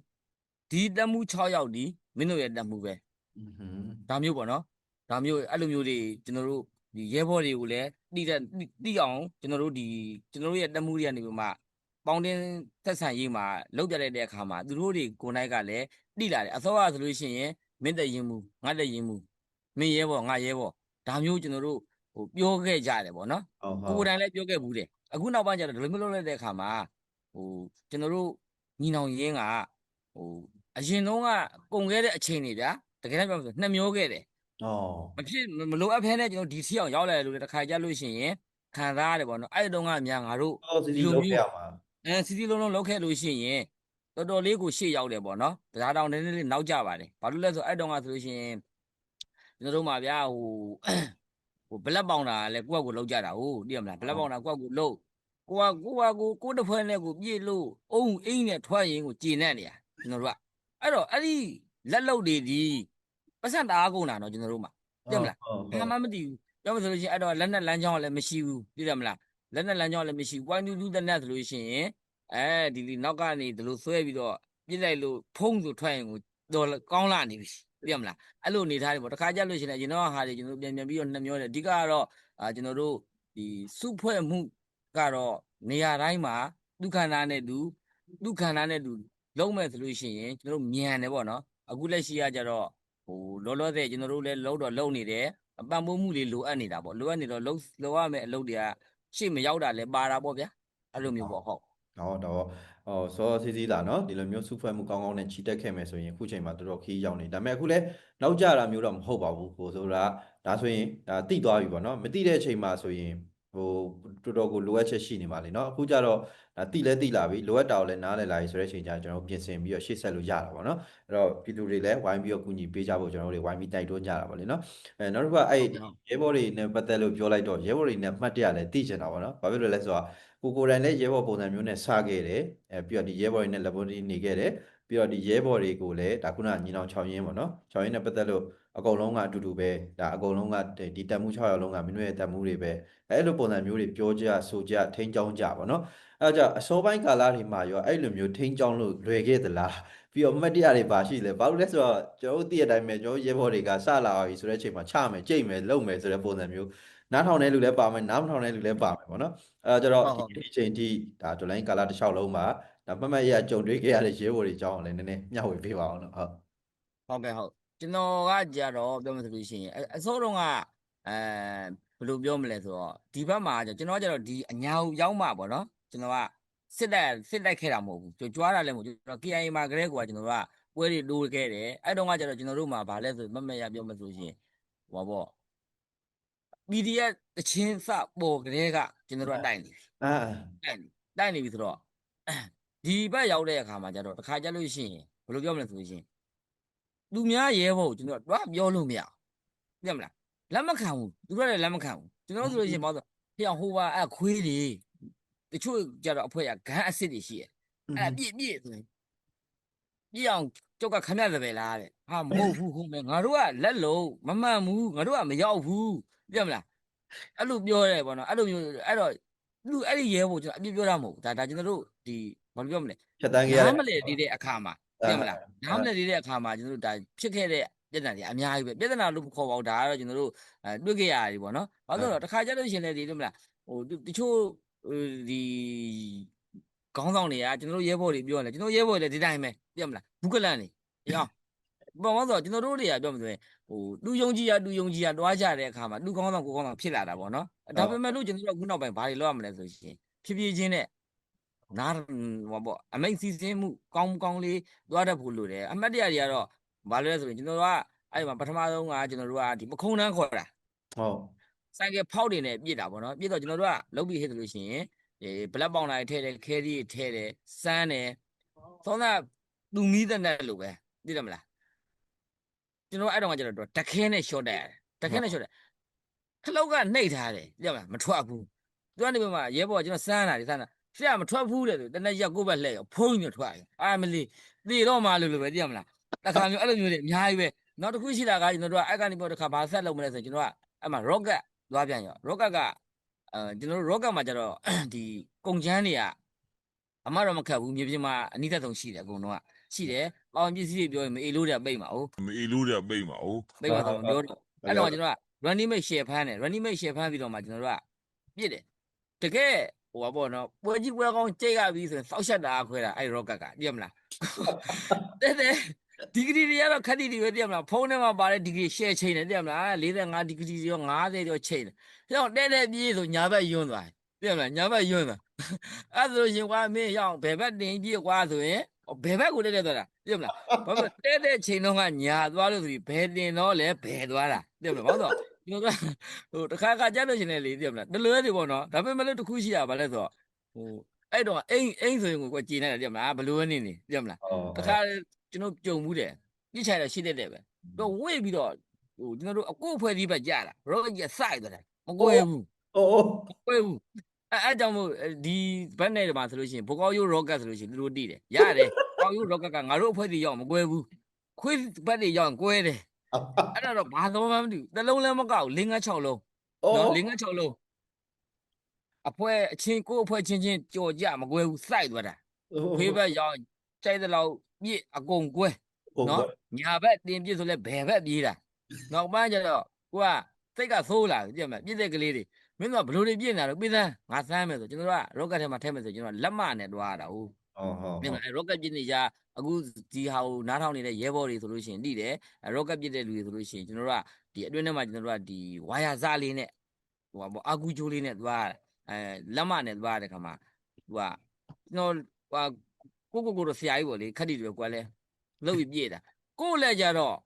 ဒီတတ်မှု6ယောက်ဒီမင်းတို့ရဲ့တတ်မှုပဲဒါမျိုးပေါ့နော်ဒါမျိုးအဲ့လိုမျိုးတွေကျွန်တော်တို့ဒီရဲဘော်တွေကိုလည်းတိတဲ့တိတိအောင်ကျွန်တော်တို့ဒီကျွန်တော်တို့ရဲ့တက်မှုတွေကနေပြီးမှပေါင်းတင်သက်ဆိုင်ရေးမှာလောက်ပြလိုက်တဲ့အခါမှာသူတို့တွေကိုယ်နိုင်ကလည်းတိလာတယ်အစောကဆိုလို့ရှိရင်မင်းတက်ရင်မူငါတက်ရင်မူမင်းရဲဘော်ငါရဲဘော်ဒါမျိုးကျွန်တော်တို့ဟိုပြောခဲ့ကြတယ်ပေါ့နော်ဟုတ်ဟုတ်ကိုယ်တိုင်လည်းပြောခဲ့ဘူးတယ်အခုနောက်ပိုင်းကျတော့ဒီလိုမျိုးလုပ်လိုက်တဲ့အခါမှာ ဟိုကျွန်တော်တို့ညီနောင်ရင်းကဟိုအရင်တုန်းကကုန်ခဲ့တဲ့အချိန်တွေဗျာတကယ်တမ်းပြောမှဆိုနှစ်မျိုးခဲ့တယ်อ๋อမဖြစ်မမလိုအပ်ဖဲနဲ့ကျွန်တော်ဒီစီအောင်ရောက်လာတယ်လို့လည်းတစ်ခါကြလို့ရှိရင်ခံစားရတယ်ပေါ့နော်အဲ့ဒီတုန်းကအများငါတို့အော်စီစီလောက်ပြရမှာအဲစီစီလုံးလုံးလောက်ခဲ့လို့ရှိရင်တော်တော်လေးကိုရှေ့ရောက်တယ်ပေါ့နော်တရားတောင်နည်းနည်းလေးနောက်ကျပါတယ်ဘာလို့လဲဆိုအဲ့တုန်းကဆိုလို့ရှိရင်ကျွန်တော်တို့မှာဗျာဟိုဟိုဘလက်ပေါင်တာလည်းကိုယ့်အကူလောက်ကြတာဟုတ်သိရမလားဘလက်ပေါင်တာကိုယ့်အကူလုံးကို ကကိုကကိုကိုတစ်ဖွဲ့နဲ့ကိုပြည့်လို့အုံအိမ်နဲ့ထွက်ရင်ကိုကျေနပ်နေရကျွန်တော်တို့ကအဲ့တော့အဲ့ဒီလက်လုတ်တွေဒီပတ်စံတအားကုန်တာနော်ကျွန်တော်တို့မှာပြတ်မလားဟုတ်ဘာမှမသိဘူးပြောမှဆိုလို့ရှိရင်အဲ့တော့လက်နဲ့လမ်းကြောင်းကလည်းမရှိဘူးသိတယ်မလားလက်နဲ့လမ်းကြောင်းကလည်းမရှိဘူး point to to တဲ့နဲ့ဆိုလို့ရှိရင်အဲဒီဒီနောက်ကနေဒီလိုဆွဲပြီးတော့ပြစ်လိုက်လို့ဖုံးဆိုထွက်ရင်ကိုတော့ကောင်းလာနေပြီသိရမလားအဲ့လိုနေထားတယ်ပေါ့တခါကြလို့ရှိရင်လည်းကျွန်တော်ဟာတွေကျွန်တော်ပြန်ပြန်ပြီးတော့နှမျောတယ်အဓိကကတော့အာကျွန်တော်တို့ဒီစုဖွဲ့မှု ကတော့နေရာတိုင်းမှာဒုက္ခနာနဲ့တူဒုက္ခနာနဲ့တူလုံးမဲ့ဆိုလို့ရှိရင်ကျွန်တော်တို့မြန်တယ်ပေါ့နော်အခုလက်ရှိကကြတော့ဟိုလောလောဆယ်ကျွန်တော်တို့လည်းလုံးတော့လုံးနေတယ်အပံ့ပိုးမှုလေးလိုအပ်နေတာပေါ့လိုအပ်နေတော့လုံးလိုရမယ့်အလုပ်တွေကရှေ့မရောက်တာလဲပါတာပေါ့ဗျာအဲ့လိုမျိုးပေါ့ဟုတ်တော့တော့ဟိုစောစီးစီးလာနော်ဒီလိုမျိုးစုဖွဲ့မှုကောင်းကောင်းနဲ့ချီတက်ခဲ့မယ်ဆိုရင်အခုချိန်မှာတော်တော်ခီးရောက်နေဒါပေမဲ့အခုလဲနောက်ကြတာမျိုးတော့မဟုတ်ပါဘူးဟိုဆိုတာဒါဆိုရင်ဒါတိသွားပြီပေါ့နော်မတိတဲ့အချိန်မှာဆိုရင် ဟိုတော်တော်ကိုလိုအပ်ချက်ရှိနေပါလေเนาะအခုကျတော့ဒါတိလဲတိလာပြီလိုအပ်တာကိုလည်းနားလည်လာပြီဆိုတဲ့အချိန်ကျရင်ကျွန်တော်တို့ပြင်ဆင်ပြီးတော့ရှေ့ဆက်လို့ရတာပေါ့နော်အဲ့တော့ပြည်သူတွေလည်းဝိုင်းပြီးတော့ကူညီပေးကြဖို့ကျွန်တော်တို့တွေဝိုင်းပြီးတိုက်တွန်းကြတာပေါ့လေเนาะအဲနောက်တစ်ခုကအဲ့ဒီရဲဘော်တွေနဲ့ပတ်သက်လို့ပြောလိုက်တော့ရဲဘော်တွေနဲ့မှတ်တရလည်းသိချင်တာပေါ့နော်ဘာဖြစ်လို့လဲဆိုတော့ကိုကိုယ်တိုင်လည်းရဲဘော်ပုံစံမျိုးနဲ့စခဲ့တယ်အဲပြီးတော့ဒီရဲဘော်တွေနဲ့လက်ပေါ်တီနေခဲ့တယ် ပြီးတော့ဒီရဲဘော်တွေကိုလည်းဒါခုနညီနောင်6ရင်းပေါ့နော်6ရင်းနဲ့ပတ်သက်လို့အကုန်လုံးကအတူတူပဲဒါအကုန်လုံးကဒီတက်မှု6ရောက်လုံးကမင်းတို့ရဲ့တက်မှုတွေပဲအဲ့လိုပုံစံမျိုးတွေပြောကြဆိုကြထိန်းချောင်းကြပေါ့နော်အဲ့တော့အစောပိုင်းကာလတွေမှာရောအဲ့လိုမျိုးထိန်းချောင်းလို့လွယ်ခဲ့သလားပြီးတော့မှတ်တရတွေပါရှိလဲဘာလို့လဲဆိုတော့ကျွန်တော်တို့သိတဲ့အတိုင်းပဲကျွန်တော်ရဲဘော်တွေကစလာပါပြီဆိုတဲ့အချိန်မှာချမယ်ကြိတ်မယ်လုံမယ်ဆိုတဲ့ပုံစံမျိုးနားထောင်တဲ့လူလည်းပါမယ်နားမထောင်တဲ့လူလည်းပါမယ်ပေါ့နော်အဲ့တော့ကျတော့ဒီအချိန်ထိဒါဒလိုင်းကာလတစ်လျှောက်လုံးမှာ ဒါမှတ်မှတ်ရကြုံတွေ့ခဲ့ရတဲ့ရဲဘော်တွေအကြောင်းကိုလည်းနည်းနည်းမျှဝေပေးပါအောင်နော်ဟုတ်ဟုတ်ကဲ့ဟုတ်ကျွန်တော်ကကြတော့ပြောမှဆိုလို့ရှိရင်အအစောတုန်းကအဲဘယ်လိုပြောမလဲဆိုတော့ဒီဘက်မှာကျကျွန်တော်ကကြတော့ဒီအညာကိုရောက်မှပေါ့နော်ကျွန်တော်ကစစ်တက်စစ်တိုက်ခဲ့တာမဟုတ်ဘူးကြွကြွားတာလည်းမဟုတ်ဘူးကျွန်တော် KIA မှာကလေးကွာကျွန်တော်ကပွဲတွေတိုးခဲ့တယ်အဲ့တုန်းကကျတော့ကျွန်တော်တို့မှာဗာလဲဆိုမတ်မတ်ရပြောမှဆိုလို့ရှိရင်ဟောပေါ့ PDF တချင်းစပေါ်ကလေးကကျွန်တော်တို့ကတိုက်နေပြီအာတိုက်နေတိုက်နေပြီဆိုတော့ ဒီဘက်ရောက်တဲ့အခါမှာကျတော့တစ်ခါကြလို့ရှိရင်ဘယ်လိုပြောမလဲဆိုလို့ရှိရင်သူများရဲဖို့ကျွန်တော်တော့ပြောလို့မရဘူးသိမလားလက်မခံဘူးသူတို့လည်းလက်မခံဘူးကျွန်တော်တို့ဆိုလို့ရှိရင်ဘာလို့ဖျောက်ဟိုပါအဲ့ခွေးတွေတချို့ကြတော့အဖွဲကဂန်းအစ်စ်တွေရှိရဲ့အဲ့ဒါပြည့်ပြည့်ဆိုရင်ပြည့်အောင်ကြောက်ကခမရတယ်ပဲလားတဲ့ဟာမဟုတ်ဘူးဟုတ်မယ်ငါတို့ကလက်လုံးမမှန်ဘူးငါတို့ကမရောက်ဘူးသိမလားအဲ့လိုပြောရဲပေါ့နော်အဲ့လိုမျိုးအဲ့တော့ လူအဲ့ဒီရဲဖို့ကျွန်တော်အပြစ်ပြောတာမဟုတ်ဘူးဒါဒါကျွန်တော်တို့ဒီဘာလို့ပြောမလဲဖြတ်တန်းခဲ့ရနားတဲ့မလဲသေးတဲ့အခါမှာသိမလားနားမလဲသေးတဲ့အခါမှာကျွန်တော်တို့ဒါဖြစ်ခဲ့တဲ့ပြဿနာတွေအများကြီးပဲပြဿနာလို့မခေါ်ပါဘူးဒါကတော့ကျွန်တော်တို့အဲတွေ့ခဲ့ရတယ်ပေါ့နော်ဘာလို့လဲဆိုတော့တစ်ခါကြလို့ရှရင်လေဒီသိမလားဟိုတချို့ဟိုဒီခေါင်းဆောင်တွေကကျွန်တော်တို့ရဲဘော်တွေပြောတယ်ကျွန်တော်ရဲဘော်တွေလည်းဒီတိုင်းပဲသိမလားဘူးကလန်နေရောင်းဘာလို့လဲဆိုတော့ကျွန်တော်တို့တွေကပြောမှဆိုရင် ဟိုလူယုံကြည်ရလူယုံကြည်ရတွားကြတဲ့အခါမှာလူကောင်းဆောင်ကိုကောင်းဆောင်ဖြစ်လာတာပေါ့နော်ဒါပေမဲ့လို့ကျွန်တော်တို့ခုနောက်ပိုင်းဘာတွေလုပ်ရမလဲဆိုရှင်ဖြည်းဖြည်းချင်းနဲ့နားဟောပေါ့အမိတ်စီစဉ်မှုကောင်းကောင်းလေးသွားတတ်ဖို့လိုတယ်အမှတ်တရတွေကတော့ဘာလို့လဲဆိုရင်ကျွန်တော်တို့ကအဲ့မှာပထမဆုံးကကျွန်တော်တို့ကဒီပခုံးတန်းခေါ်တာဟုတ်စိုက်ကဖောက်တွေနဲ့ပြစ်တာပေါ့နော်ပြစ်တော့ကျွန်တော်တို့ကလုတ်ပြီးဟစ်တယ်လို့ရှိရင်ဒီဘလက်ပေါင်လိုက်ထဲတယ်ခဲဒီထဲတယ်စမ်းတယ်သောသားသူမီးတဲ့နဲ့လို့ပဲသိတယ်မလား ကျွန်တော်အဲ့တော့ကကျွန်တော်တခဲနဲ့ short တက်ရတယ်တခဲနဲ့ short တက်ခလုတ်ကနှိပ်ထားတယ်သိတယ်မလားမထွက်ဘူးသူကနေပြမှာရဲဘော်ကျွန်တော်စမ်းတာဒီစမ်းတာဆရာမထွက်ဘူးတဲ့ဆိုတနေ့ရက်ကိုပဲလှည့်ရောဖုံးညထွက်ရအာမလီသေတော့မှလို့လို့ပဲသိရမလားတခါမျိုးအဲ့လိုမျိုးတွေအများကြီးပဲနောက်တစ်ခုရှိတာကကျွန်တော်တို့ကအဲ့ကနေပေါ်တစ်ခါဘာဆက်လုပ်မလဲဆိုရင်ကျွန်တော်ကအဲ့မှာ rocket သွားပြန်ရော rocket ကအဲကျွန်တော်တို့ rocket မှာကျတော့ဒီကုန်ချမ်းတွေကအမတော့မခတ်ဘူးမြေပြင်မှာအနိသက်ဆုံးရှိတယ်အကုန်လုံးကရှိတယ် ပေါင်ပစ္စည်းတွေပြောရင်မအေးလို့တဲ့ပိတ်မှာဟုတ်မအေးလို့တဲ့ပိတ်မှာ哦ပိတ်မှာတော့မပြောတော့အဲ့တော့ကျွန်တော်က running mate share ဖမ်းတယ် running mate share ဖမ်းပြီးတော့မှကျွန်တော်တို့ကပြစ်တယ်တကယ်ဟိုပါပေါ့နော်ပွဲကြီးပွဲကောင်းကြိတ်ရပြီဆိုရင်စောက်ရှက်တာခွဲတာအဲ့ rocket ကပြည့်မလားတဲ့တဲ့ဒီဂရီတွေကတော့ခက်တီတွေပဲပြည့်မလားဖုန်းထဲမှာပါတဲ့ဒီဂရီ share ချိန်တယ်ပြည့်မလား45ဒီဂရီရော50ရောချိန်တယ်ကြောင့်တဲ့တဲ့ပြေးဆိုညာဘက်ယွန်းသွားတယ်ပြည့်မလားညာဘက်ယွန်းသွားအဲ့ဒါဆိုရင်ကွာမင်းရောက်ဘယ်ဘက်တင်ပြေးကွာဆိုရင် ဘယ်ဘက်ကိုတက်တက်သွားတာပြည့်မလားဘာလို့တဲ့တဲ့ချိန်တော့ကညာသွားလို့ဆိုပြီးဘယ်တင်တော့လဲဘယ်သွားတာပြည့်မလားဘာလို့ကျွန်တော်ကဟိုတခါခါကြားလို့ရှင်လေလေပြည့်မလားတလွဲတွေပေါ့နော်ဒါပေမဲ့လည်းတစ်ခုရှိရပါလဲဆိုတော့ဟိုအဲ့တော့အိမ်အိမ်ဆိုရင်ကိုကြည်နေတယ်ပြည့်မလားဘလူးနေနေပြည့်မလားဟုတ်တခါကျွန်တော်ကြုံမှုတယ်ပြစ်ချတယ်ရှိတဲ့တဲ့ပဲတော့ဝေ့ပြီးတော့ဟိုကျွန်တော်တို့အကိုဖွဲ့ပြီးပဲကြာတာရောကြီးစိုက်သွားတယ်မကွဲဘူးအိုးအိုးမကွဲဘူး အဲအဲကြောင့်မို့ဒီဘက်နဲ့မှာဆိုလို့ရှိရင်ဘကောက်ရိုး rocket ဆိုလို့ရှိရင်သူတို့တည်တယ်ရတယ်ကောက်ရိုး rocket ကငါတို့အဖွဲ့တွေရောက်မကွဲဘူးခွေးဘက်တွေရောက်ကွဲတယ်အဲ့ဒါတော့ဘာသောမှမသိဘူးတစ်လုံးလည်းမကောက်ဘူး၅6လုံးအိုးနော်၅6လုံးအဖွဲအချင်းကိုယ့်အဖွဲ့ချင်းချင်းကြော်ကြမကွဲဘူးစိုက်သွားတာခွေးဘက်ရောက်ကြိုက်တဲ့လောက်ပြည့်အကုန်ကွဲနော်ညာဘက်တင်ပြစ်ဆိုလဲဘယ်ဘက်ပြေးတာနောက်ပိုင်းကျတော့ကိုကစိတ်ကသိုးလာပြီပြည့်မလားပြည့်တဲ့ကလေးတွေ မင်းတို့ကဘလို့တွေပြည့်နေတာတော့ပြည့်စမ်းငါစမ်းမယ်ဆိုကျွန်တော်ကရော့ကတ်ထဲမှာထည့်မယ်ဆိုကျွန်တော်လက်မနဲ့တွားတာဟုတ်ဟုတ်ဟုတ်ပြည့်မလားရော့ကတ်ပြည့်နေကြအခုဒီဟာကိုနားထောင်နေတဲ့ရဲဘော်တွေဆိုလို့ရှိရင်တိတယ်ရော့ကတ်ပြည့်တဲ့လူတွေဆိုလို့ရှိရင်ကျွန်တော်တို့ကဒီအတွင်းထဲမှာကျွန်တော်တို့ကဒီဝါယာစားလေးနဲ့ဟိုပါပေါ့အာကူဂျိုးလေးနဲ့တွားအဲလက်မနဲ့တွားတဲ့ခါမှာသူကကျွန်တော်ဟာကိုကိုကိုတော့ဆရာကြီးပေါ့လေခက်တီတွေကွာလဲလောက်ပြီးပြည့်တာကိုယ့်လည်းကြတော့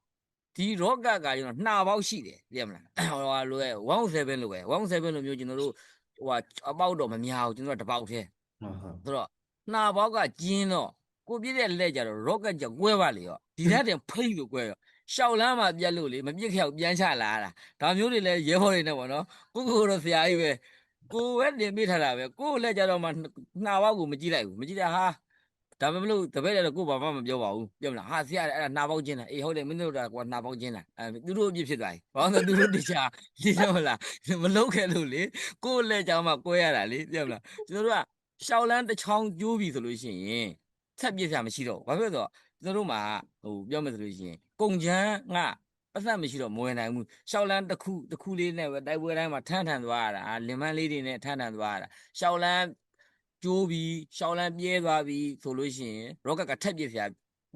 ဒီရော့ကတ်ကကျွန်တော်နှာပေါက်ရှိတယ်သိရမလားဟိုဟာလိုပဲ107လိုပဲ107လိုမျိုးကျွန်တော်တို့ဟိုဟာအပေါက်တော့မများဘူးကျွန်တော်ကတစ်ပေါက်သေးဟုတ်ဟုတ်ဆိုတော့နှာပေါက်ကကျင်းတော့ကိုပြည့်တဲ့လက်ကြတော့ rocket ကြကွဲပါလေရောဒီထက်တင်ဖိတ်လို့ကွဲရောရှောက်လန်းမှာပြက်လို့လေမပြစ်ခဲ့အောင်ပြန်ချလာတာဒါမျိုးတွေလည်းရဲဘော်တွေနဲ့ပေါ့နော်ကိုကိုတော့ဆရာကြီးပဲကိုပဲတင်ပေးထားတာပဲကိုလက်ကြတော့မှနှာပေါက်ကိုမကြည့်လိုက်ဘူးမကြည့်တာဟာ ဒါပေမဲ့လို့တပည့်လည်းကိုဘာမှမပြောပါဘူးပြောမလားဟာဆရာအဲ့ဒါနှာပေါက်ချင်းတာအေးဟုတ်တယ်မင်းတို့ကကွာနှာပေါက်ချင်းတာအဲသူတို့အပြစ်ဖြစ်သွားပြီဘာလို့လဲသူတို့တခြားဒီတော့မလားမလုံးခဲ့လို့လေကိုလက်ကြောင်မှကွဲရတာလေပြောမလားကျွန်တော်တို့ကရှောက်လန်းတစ်ချောင်းကျိုးပြီဆိုလို့ရှိရင်ဆက်ပြစ်စရာမရှိတော့ဘူးဘာဖြစ်လို့လဲဆိုတော့ကျွန်တော်တို့မှာဟိုပြောမယ်ဆိုလို့ရှိရင်ကုံချမ်းကပတ်သက်မရှိတော့မဝင်နိုင်ဘူးရှောက်လန်းတစ်ခုတစ်ခုလေးနဲ့ပဲတိုက်ပွဲတိုင်းမှာထန်းထန်သွားရတာအာလင်မန်းလေးတွေနဲ့ထန်းထန်သွားရတာရှောက်လန်း ကျိုးပြီးရှောက်လန်းပြဲသွားပြီးဆိုလို့ရှိရင်ရော့ကတ်ကထက်ပြစ်စရာ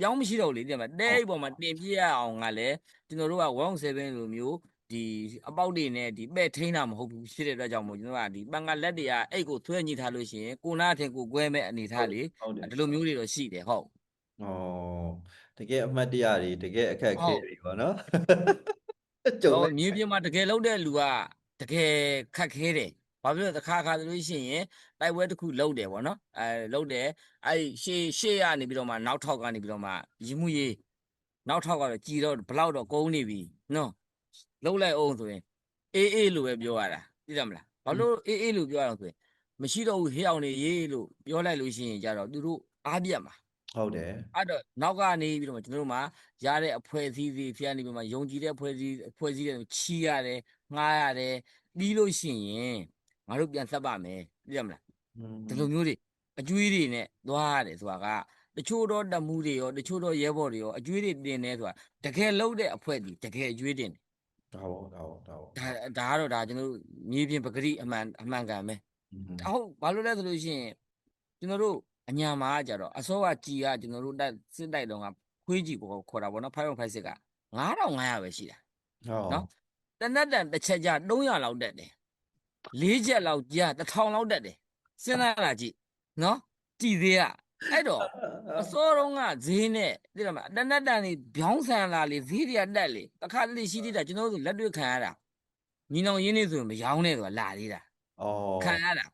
ပြောင်းမရှိတော့ဘူးလေတဲ့မှာတဲအိတ်ပေါ်မှာတင်ပြရအောင်ကလည်းကျွန်တော်တို့က107လိုမျိုးဒီအပေါက်တွေနဲ့ဒီပဲ့ထိန်းတာမဟုတ်ဘူးဖြစ်တဲ့အတွက်ကြောင့်မို့ကျွန်တော်ကဒီပန်ကလက်တွေကအိတ်ကိုသွဲညှိထားလို့ရှိရင်ကိုနာအထင်ကိုကွဲမဲ့အနေထားလေဟုတ်တယ်ဒီလိုမျိုးတွေတော့ရှိတယ်ဟုတ်ဩတကယ်အမှတ်တရတွေတကယ်အခက်အခဲဟုတ်တွေပေါ့နော်ကြုံတော့လိုက်မြေပြင်မှာတကယ်လုံးတဲ့လူကတကယ်ခက်ခဲတယ် ဘာဖြစ်လို့လဲတစ်ခါခါဆိုလို့ရှိရင်တိုက်ပွဲတစ်ခုလုံးတယ်ပေါ့နော်အဲလုံးတယ်အဲရှေ့ရှေ့ကနေပြီးတော့မှနောက်ထောက်ကနေပြီးတော့မှရင်မှုရေးနောက်ထောက်ကတော့ကြည်တော့ဘလောက်တော့ကုန်းနေပြီနော်လုံးလိုက်အောင်ဆိုရင်အေးအေးလို့ပဲပြောရတာသိတယ်မလားဘာလို့အေးအေးလို့ပြောရအောင်ဆိုရင်မရှိတော့ဘူးဟေးအောင်နေရေးလို့ပြောလိုက်လို့ရှိရင်ကြတော့သူတို့အားပြတ်မှာဟုတ်တယ်အဲ့တော့နောက်ကနေပြီးတော့မှကျွန်တော်တို့မှာရတဲ့အဖွဲ့အစည်းတွေဖျက်နေပြီးမှယုံကြည်တဲ့အဖွဲ့အစည်းအဖွဲ့အစည်းတွေချီးရတယ်ငှားရတယ်ပြီးလို့ရှိရင် ငါတို့ပြန်ဆက်ပါမယ်သိရမလားဒီလိုမျိုးတွေအကျွေးတွေနဲ့သွားရတယ်ဆိုတာကတချို့တော့တမှုတွေရောတချို့တော့ရဲဘော်တွေရောအကျွေးတွေတင်နေဆိုတာတကယ်လုံးတဲ့အဖွဲ့ကြီးတကယ်အကျွေးတင်တယ်ဒါပေါ့ဒါပေါ့ဒါပေါ့ဒါဒါကတော့ဒါကျွန်တော်တို့မြေပြင်ပဂရိအမှန်အမှန်ကန်ပဲဟုတ်ဘာလို့လဲဆိုလို့ရှိရင်ကျွန်တော်တို့အညာမှာကြတော့အစောကကြီးကကျွန်တော်တို့တိုက်စစ်တိုက်တော့ကခွေးကြီးပေါ့ခေါ်တာပေါ့နော်ဖိုင်ဖိုင်စစ်က9500ပဲရှိတာဟုတ်နော်တနက်တန်တစ်ချက်ကြ300လောက်တက်တယ် ၄ချက်လောက်ကြာ1000လောက်တက်တယ်စဉ်းစားလာကြည့်နော်ကြည်သေးကအဲ့တော့အစောတုန်းကဈေးနဲ့သိတယ်မလားတနက်တန်นี่ဗျောင်းဆန်လာလေဈေးတွေကတက်လေတခါတလေရှိသေးတာကျွန်တော်တို့လက်တွေ့ခံရတာညီနောင်ရင်းနေဆိုရင်မရောင်းနဲ့ဆိုတာလာသေးတာဩခံရတာဩ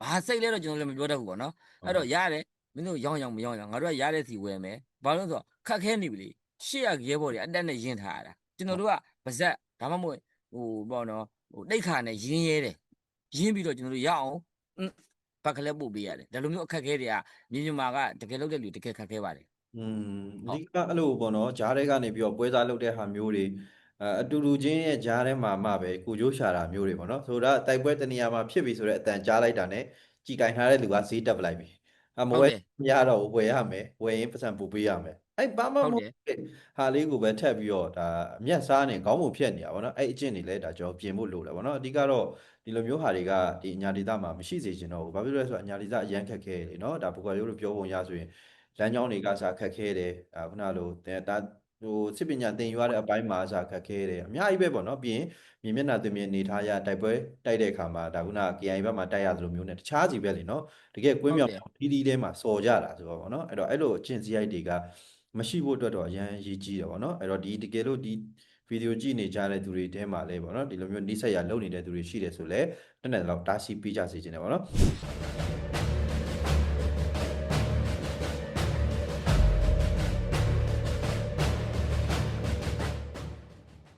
ဘာစိတ်လဲတော့ကျွန်တော်လည်းမပြောတတ်ဘူးပေါ့နော်အဲ့တော့ရတယ်မင်းတို့ရောင်းရောင်းမရောင်းရောင်းငါတို့ကရတဲ့စီဝယ်မယ်ဘာလို့လဲဆိုတော့ခက်ခဲနေပြီလေရှေ့ရရဲဘော်တွေအတက်နဲ့ရင်းထားရတာကျွန်တော်တို့ကပါဇက်ဒါမှမဟုတ်ဟိုပေါ့နော် ဟိုတိတ်ခါနဲ့ရင်းရဲတယ်ရင်းပြီးတော့ကျွန်တော်တို့ရအောင်အင်းဘက်ကလေးပို့ပေးရတယ်ဒါလိုမျိုးအခက်ခဲတွေကမြေမြမာကတကယ်လုပ်တဲ့လူတကယ်ခက်ခဲပါတယ်อืมဟုတ်ဒီကအဲ့လိုပေါ့နော်ဂျားထဲကနေပြီးတော့ပွဲစားလုပ်တဲ့ဟာမျိုးတွေအဲအတူတူချင်းရဲ့ဂျားထဲမှာမှပဲကိုကြိုးရှာတာမျိုးတွေပေါ့နော်ဆိုတော့တိုက်ပွဲတနေရာမှာဖြစ်ပြီဆိုတော့အတန်ကြားလိုက်တာနဲ့ကြည်ကင်ထားတဲ့လူကဈေးတက်ပလိုက်ပြီအမဟုတ်ဝဲတယ်မရတော့ဘူးဝယ်ရမယ်ဝယ်ရင်ပတ်စံပို့ပေးရမယ် အဲ့ဘာမှမဟုတ်ဟုတ်တယ်တဲ့ဟာလေးကိုပဲထပ်ပြီးတော့ဒါအမျက်စားနေခေါင်းပုံဖြတ်နေတာပေါ့နော်အဲ့အကျင့်တွေလည်းဒါကျွန်တော်ပြင်ဖို့လိုတယ်ပေါ့နော်အဓိကတော့ဒီလိုမျိုးဟာတွေကဒီအညာဒေသမှာမရှိစေချင်တော့ဘူးဘာဖြစ်လို့လဲဆိုတော့အညာဒေသအရန်ခက်ခဲလေနော်ဒါပုဂ္ဂိုလ်ရိုးလို့ပြောပုံရဆိုရင်လမ်းကြောင်းတွေကစားခက်ခဲတယ်အာခုနလိုတဲ့ဒါဟိုစစ်ပညာသင်ယူရတဲ့အပိုင်းမှာစားခက်ခဲတယ်အများကြီးပဲပေါ့နော်ပြီးရင်မြေမျက်နှာသွင်းမြေအနေထားရတိုက်ပွဲတိုက်တဲ့အခါမှာဒါခုန KI ဘက်မှာတိုက်ရသလိုမျိုးနဲ့တခြားစီပဲလေနော်တကယ်ကွင်းမြောင်တီးတီးထဲမှာစော်ကြတာဆိုတော့ပေါ့နော်အဲ့တော့အဲ့လိုအကျင့်စရိုက်တွေက မရှိဖို့အတွက်တော့အရန်ရည်ကြီးတယ်ပေါ့နော်အဲ့တော့ဒီတကယ်လို့ဒီဗီဒီယိုကြည့်နေကြတဲ့သူတွေထဲမှာလည်းပေါ့နော်ဒီလိုမျိုးနှိစက်ရလုပ်နေတဲ့သူတွေရှိတယ်ဆိုလည်းတက်တဲ့လောက်တားဆီးပေးကြစေချင်တယ်ပေါ့နော်